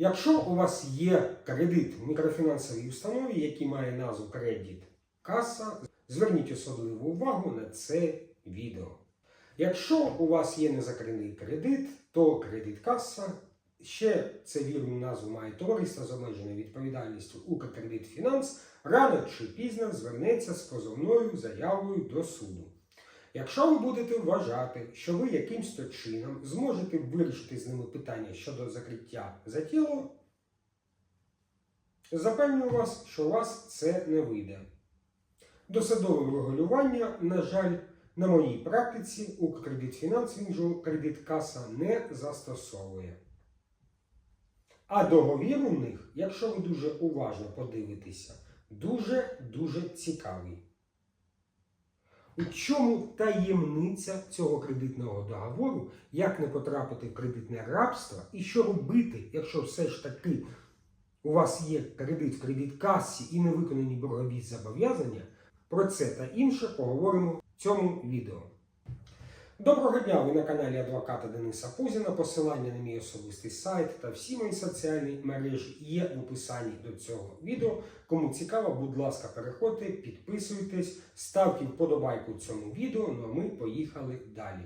Якщо у вас є кредит в мікрофінансовій установі, який має назву кредит каса, зверніть особливу увагу на це відео. Якщо у вас є незакритий кредит, то кредит каса ще це вірну назву має товариство з обмеженою відповідальністю Укркредит Фінанс, рано чи пізно звернеться з позовною заявою до суду. Якщо ви будете вважати, що ви якимсь то чином зможете вирішити з ними питання щодо закриття за тіло, запевнюю вас, що у вас це не вийде. Досадове регулювання, на жаль, на моїй практиці Укркредитфінанс, він же кредиткаса, не застосовує. А договір у них, якщо ви дуже уважно подивитеся, дуже-дуже цікавий. У чому таємниця цього кредитного договору, як не потрапити в кредитне рабство? І що робити, якщо все ж таки у вас є кредит в кредиткасі і не виконані боргові зобов'язання, про це та інше поговоримо в цьому відео. Доброго дня! Ви на каналі адвоката Дениса Пузіна. Посилання на мій особистий сайт та всі мої соціальні мережі є в описанні до цього відео. Кому цікаво, будь ласка, переходьте, підписуйтесь, ставте вподобайку цьому відео. Ну а ми поїхали далі.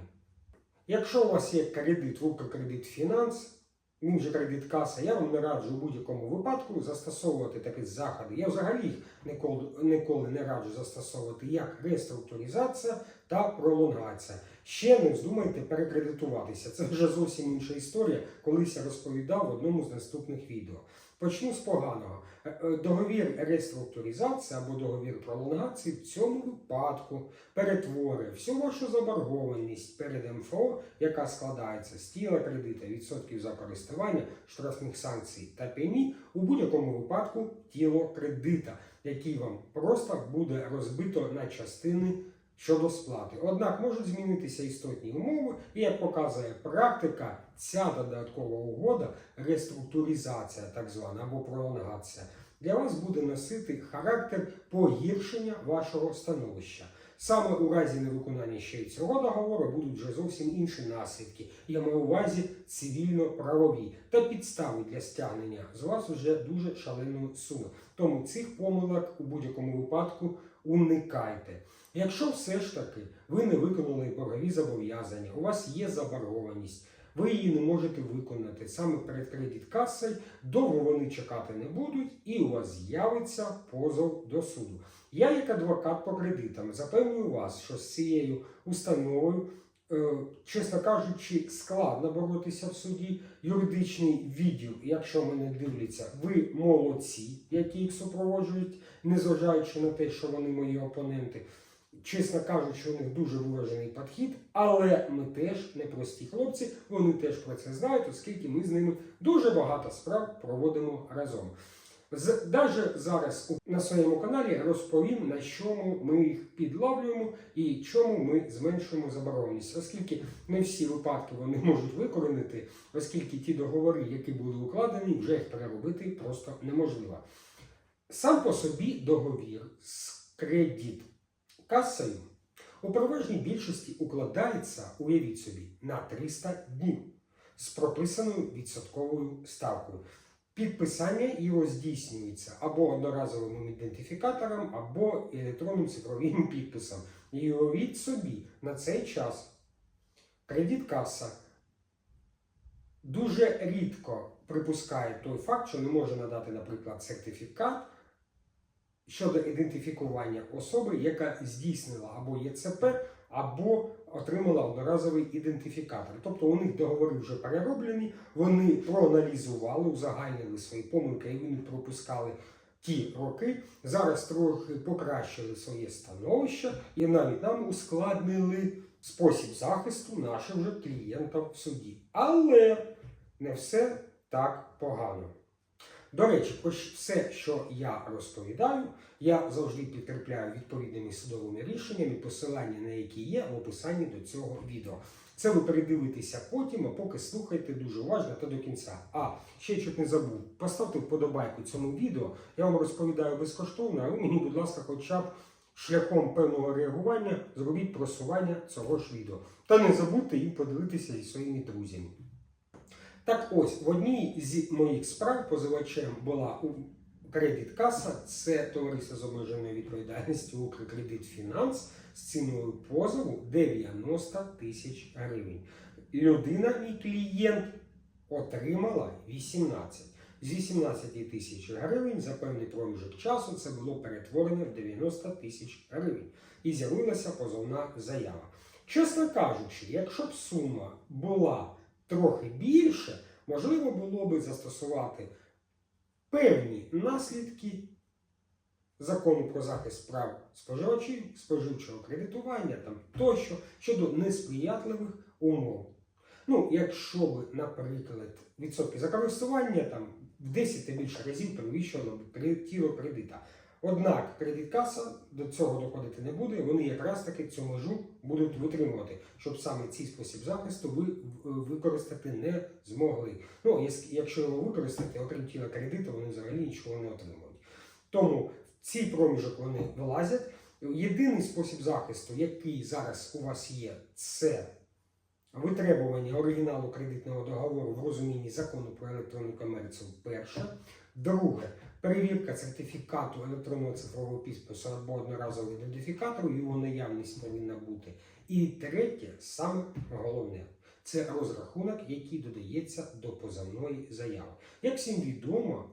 Якщо у вас є кредит в Укркредит Фінанс, він же кредит каса, я вам не раджу в будь-якому випадку застосовувати такі заходи. Я взагалі їх ніколи, ніколи не раджу застосовувати як реструктуризація та пролонгація. Ще не вздумайте перекредитуватися. Це вже зовсім інша історія, колись я розповідав в одному з наступних відео. Почну з поганого. Е, е, Договір реструктуризації або договір пролонгації в цьому випадку перетворює всю вашу заборгованість перед МФО, яка складається з тіла кредита, відсотків за користування, штрафних санкцій та пені, у будь-якому випадку тіло кредита, який вам просто буде розбито на частини щодо сплати. Однак можуть змінитися істотні умови, і як показує практика, ця додаткова угода, реструктуризація, так звана або пролонгація, для вас буде носити характер погіршення вашого становища. Саме у разі невиконання ще й цього договору будуть вже зовсім інші наслідки. Я маю увазі цивільно-правові та підстави для стягнення з вас вже дуже шаленої суми. Тому цих помилок у будь-якому випадку уникайте. Якщо все ж таки ви не виконали боргові зобов'язання, у вас є заборгованість, ви її не можете виконати саме перед кредит-касою, довго вони чекати не будуть, і у вас з'явиться позов до суду. Я, як адвокат по кредитам, запевнюю вас, що з цією установою, е, чесно кажучи, складно боротися в суді. Юридичний відділ, якщо мене дивляться, ви молодці, які їх супроводжують, незважаючи на те, що вони мої опоненти. Чесно кажучи, у них дуже виражений підхід, але ми теж не прості хлопці, вони теж про це знають, оскільки ми з ними дуже багато справ проводимо разом. З, Даже зараз на своєму каналі розповім, на чому ми їх підловлюємо і чому ми зменшуємо забороненість, оскільки не всі випадки вони можуть викоренити, оскільки ті договори, які були укладені, вже їх переробити просто неможливо. Сам по собі договір з кредит касою у переважній більшості укладається, уявіть собі, на 300 днів з прописаною відсотковою ставкою. Підписання його здійснюється або одноразовим ідентифікатором, або електронним цифровим підписом. І уявіть собі, на цей час кредит-каса дуже рідко припускає той факт, що не може надати, наприклад, сертифікат щодо ідентифікування особи, яка здійснила або ЄЦП, або отримала одноразовий ідентифікатор. Тобто у них договори вже перероблені, вони проаналізували, узагальнили свої помилки і вони пропускали ті роки. Зараз трохи покращили своє становище і навіть нам ускладнили спосіб захисту наших вже клієнтів в суді. Але не все так погано. До речі, ось все, що я розповідаю, я завжди підкріпляю відповідними судовими рішеннями, посилання на які є в описанні до цього відео. Це ви передивитеся потім, а поки слухайте дуже уважно та до кінця. А ще чуть не забув, поставте вподобайку цьому відео. Я вам розповідаю безкоштовно, а ви мені, будь ласка, хоча б шляхом певного реагування зробіть просування цього ж відео. Та не забудьте їм поділитися зі своїми друзями. Так ось, в одній з моїх справ позивачем була у кредит каса, це товариство з обмеженою відповідальністю Укркредит Фінанс з ціною позову 90 тисяч гривень. Людина, мій клієнт, отримала 18. З 18 тисяч гривень за певний проміжок часу це було перетворено в 90 тисяч гривень. І з'явилася позовна заява. Чесно кажучи, якщо б сума була трохи більше, можливо було би застосувати певні наслідки закону про захист прав споживачів, споживчого кредитування там тощо щодо несприятливих умов. Ну, якщо б, наприклад, відсотки за користування там в 10 та більше разів перевищувало б тіло кредита. Однак кредиткаса до цього доходити не буде, вони якраз таки цю межу будуть витримувати, щоб саме цей спосіб захисту ви використати не змогли. Ну, якщо його використати, окрім тіла кредиту, вони взагалі нічого не отримують. Тому в цей проміжок вони вилазять. Єдиний спосіб захисту, який зараз у вас є, це витребування оригіналу кредитного договору в розумінні закону про електронну комерцію перше. Друге, перевірка сертифікату електронного цифрового підпису або одноразового ідентифікатору, його наявність повинна бути. І третє, саме головне, це розрахунок, який додається до позовної заяви. Як всім відомо,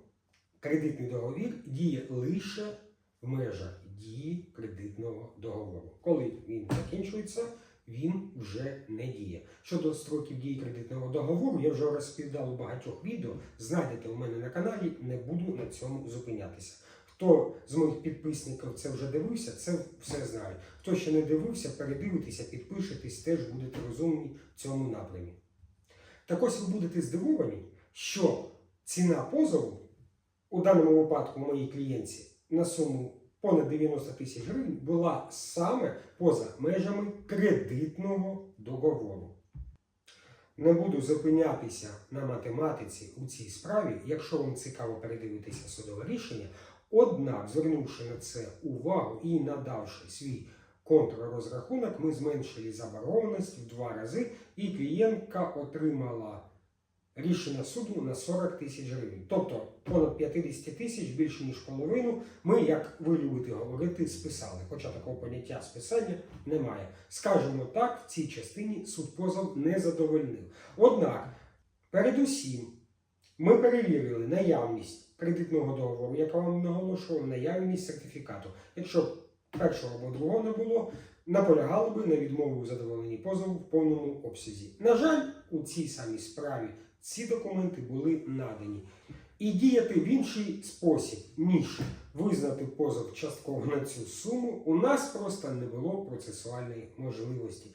кредитний договір діє лише в межах дії кредитного договору. Коли він закінчується, він вже не діє. Щодо строків дії кредитного договору, я вже розповідав у багатьох відео. Знайдете у мене на каналі, не буду на цьому зупинятися. Хто з моїх підписників це вже дивився, це все знає. Хто ще не дивився, передивитеся, підпишетесь, теж будете розумні в цьому напрямі. Так ось ви будете здивовані, що ціна позову у даному випадку моїй клієнтці на суму понад 90 тисяч гривень була саме поза межами кредитного договору. Не буду зупинятися на математиці у цій справі, якщо вам цікаво передивитися судове рішення. Однак, звернувши на це увагу і надавши свій контррозрахунок, ми зменшили заборгованість в два рази, і клієнтка отримала рішення суду на 40 тисяч гривень. Тобто понад 50 тисяч, більше ніж половину, ми, як ви любите говорити, списали. Хоча такого поняття списання немає. Скажімо так, в цій частині суд позов не задовольнив. Однак, передусім, ми перевірили наявність кредитного договору, яка вам наголошувала, наявність сертифікату. Якщо першого або другого не було, наполягали би на відмову у задоволенні позову в повному обсязі. На жаль, у цій самій справі ці документи були надані. І діяти в інший спосіб, ніж визнати позов частково на цю суму, у нас просто не було процесуальної можливості.